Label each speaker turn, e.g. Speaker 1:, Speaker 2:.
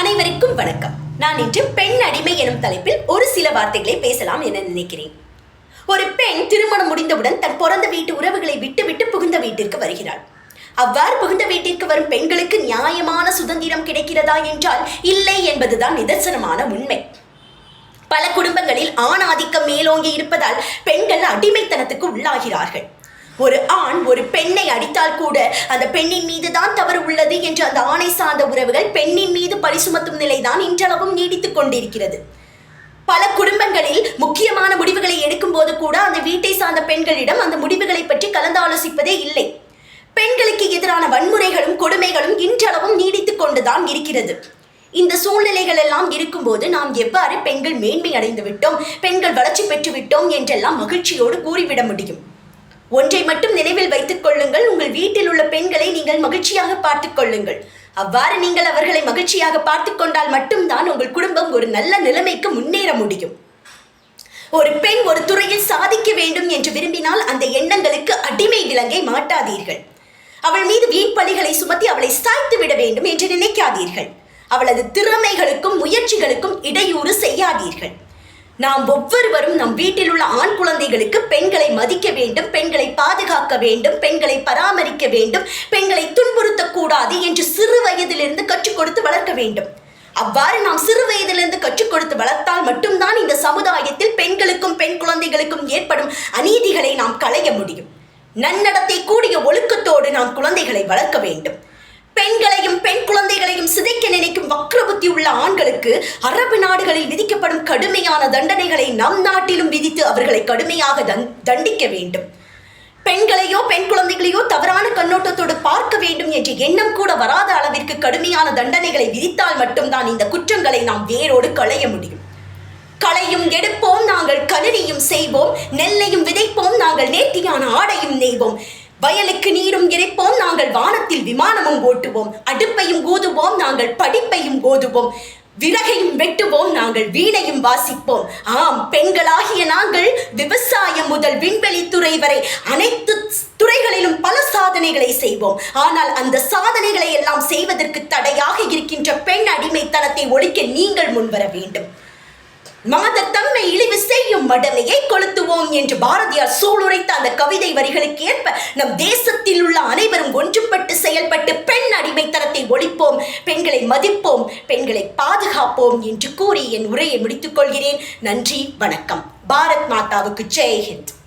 Speaker 1: அனைவருக்கும் வணக்கம். நான் இன்று பெண் அடிமை எனும் தலைப்பில் ஒரு சில வார்த்தைகளை பேசலாம் என நினைக்கிறேன். ஒரு பெண் திருமணம் முடிந்தவுடன் தன் பிறந்த வீட்டு உறவுகளை விட்டுவிட்டு புகுந்த வீட்டிற்கு வருகிறாள். அவ்வாறு புகுந்த வீட்டிற்கு வரும் பெண்களுக்கு நியாயமான சுதந்திரம் கிடைக்கிறதா என்றால் இல்லை என்பதுதான் நிதர்சனமான உண்மை. பல குடும்பங்களில் ஆண் ஆதிக்கம் மேலோங்கி இருப்பதால் பெண்கள் அடிமைத்தனத்துக்கு உள்ளாகிறார்கள். ஒரு ஆண் ஒரு பெண்ணை அடித்தால் கூட அந்த பெண்ணின் மீது தான் தவறு உள்ளது என்று அந்த ஆணை சார்ந்த உறவுகள் பெண்ணின் மீது பரிசுமத்தும் நிலைதான் இன்றளவும் நீடித்துக் கொண்டிருக்கிறது. பல குடும்பங்களில் முக்கியமான முடிவுகளை எடுக்கும் போது கூட அந்த வீட்டை சார்ந்த பெண்களிடம் அந்த முடிவுகளை பற்றி கலந்தாலோசிப்பதே இல்லை. பெண்களுக்கு எதிரான வன்முறைகளும் கொடுமைகளும் இன்றளவும் நீடித்துக் கொண்டுதான் இருக்கிறது. இந்த சூழ்நிலைகள் எல்லாம் இருக்கும்போது நாம் எவ்வாறு பெண்கள் மேன்மை அடைந்து விட்டோம் பெண்கள் வளர்ச்சி பெற்று விட்டோம் என்றெல்லாம் மகிழ்ச்சியோடு கூறிவிட முடியும். ஒன்றை மட்டும் நினைவில் வைத்துக் கொள்ளுங்கள். உங்கள் வீட்டில் உள்ள பெண்களை நீங்கள் மகிழ்ச்சியாக பார்த்துக் கொள்ளுங்கள். அவ்வாறு நீங்கள் அவர்களை மகிழ்ச்சியாக பார்த்துக் கொண்டால் மட்டும்தான் உங்கள் குடும்பம் ஒரு நல்ல நிலைமைக்கு முன்னேற முடியும். ஒரு பெண் ஒரு துறையில் சாதிக்க வேண்டும் என்று விரும்பினால் அந்த எண்ணங்களுக்கு அடிமை விலங்கை மாட்டாதீர்கள். அவள் மீது வீண் பணிகளை சுமத்தி அவளை சாய்த்து விட வேண்டும் என்று நினைக்காதீர்கள். அவளது திறமைகளுக்கும் முயற்சிகளுக்கும் இடையூறு செய்யாதீர்கள். நாம் ஒவ்வொருவரும் நம் வீட்டில் உள்ள ஆண் குழந்தைகளுக்கு பெண்களை மதிக்க வேண்டும் பெண்களை பாதுகாக்க வேண்டும் பெண்களை பராமரிக்க வேண்டும் பெண்களை துன்புறுத்தக்கூடாது என்று சிறு வயதிலிருந்து கற்றுக் கொடுத்து வளர்க்க வேண்டும். அவ்வாறு நாம் சிறு வயதிலிருந்து கற்றுக் கொடுத்து வளர்த்தால் மட்டும்தான் இந்த சமுதாயத்தில் பெண்களுக்கும் பெண் குழந்தைகளுக்கும் ஏற்படும் அநீதிகளை நாம் களைய முடியும். நன்னடத்தை கூடிய ஒழுக்கத்தோடு நாம் குழந்தைகளை வளர்க்க வேண்டும். பெண்களையும் பெண் குழந்தைகளையும் சிதைக்க நினைக்கும் வக்ரபுத்தி உள்ள ஆண்களுக்கு அரபு நாடுகளில் விதிக்கப்படும் கடுமையான தண்டனைகளை நம் நாட்டிலும் விதித்து அவர்களை கடுமையாக தண்டிக்க வேண்டும். பெண்களையோ பெண் குழந்தைகளையோ தவறான கண்ணோட்டத்தோடு பார்க்க வேண்டும் என்ற எண்ணம் கூட வராத அளவிற்கு கடுமையான தண்டனைகளை விதித்தால் மட்டும்தான் இந்த குற்றங்களை நாம் வேரோடு களைய முடியும். களையும் எடுப்போம் நாங்கள் கணினியும் செய்வோம் நெல்லையும் விதைப்போம் நாங்கள் நேர்த்தியான ஆடையும் நெய்வோம். வயலுக்கு நீரும் இறைப்போம் நாங்கள் வானத்தில் விமானமும் ஓட்டுவோம். அடுப்பையும் ஊதுவோம் நாங்கள் படிப்பையும் ஓதுவோம். விறகையும் வெட்டுவோம் நாங்கள் வீணையும் வாசிப்போம். ஆம் பெண்களாகிய நாங்கள் விவசாயம் முதல் விண்வெளி துறை வரை அனைத்து துறைகளிலும் பல சாதனைகளை செய்வோம். ஆனால் அந்த சாதனைகளை எல்லாம் செய்வதற்கு தடையாக இருக்கின்ற பெண் அடிமைத்தனத்தை ஒழிக்க நீங்கள் முன்வர வேண்டும். மாதத்தம் மாதத்தம்மை இழிவு செய்யும் மடமையை கொளுத்துவோம் என்று பாரதியார் சூளுரைத்த அந்த கவிதை வரிகளுக்கு ஏற்ப நம் தேசத்தில் உள்ள அனைவரும் ஒன்றுபட்டு செயல்பட்டு பெண் அடிமைத்தனத்தை ஒழிப்போம் பெண்களை மதிப்போம் பெண்களை பாதுகாப்போம் என்று கூறி என் உரையை முடித்துக் கொள்கிறேன். நன்றி வணக்கம். பாரத் மாதாவுக்கு ஜெய் ஹிந்த்.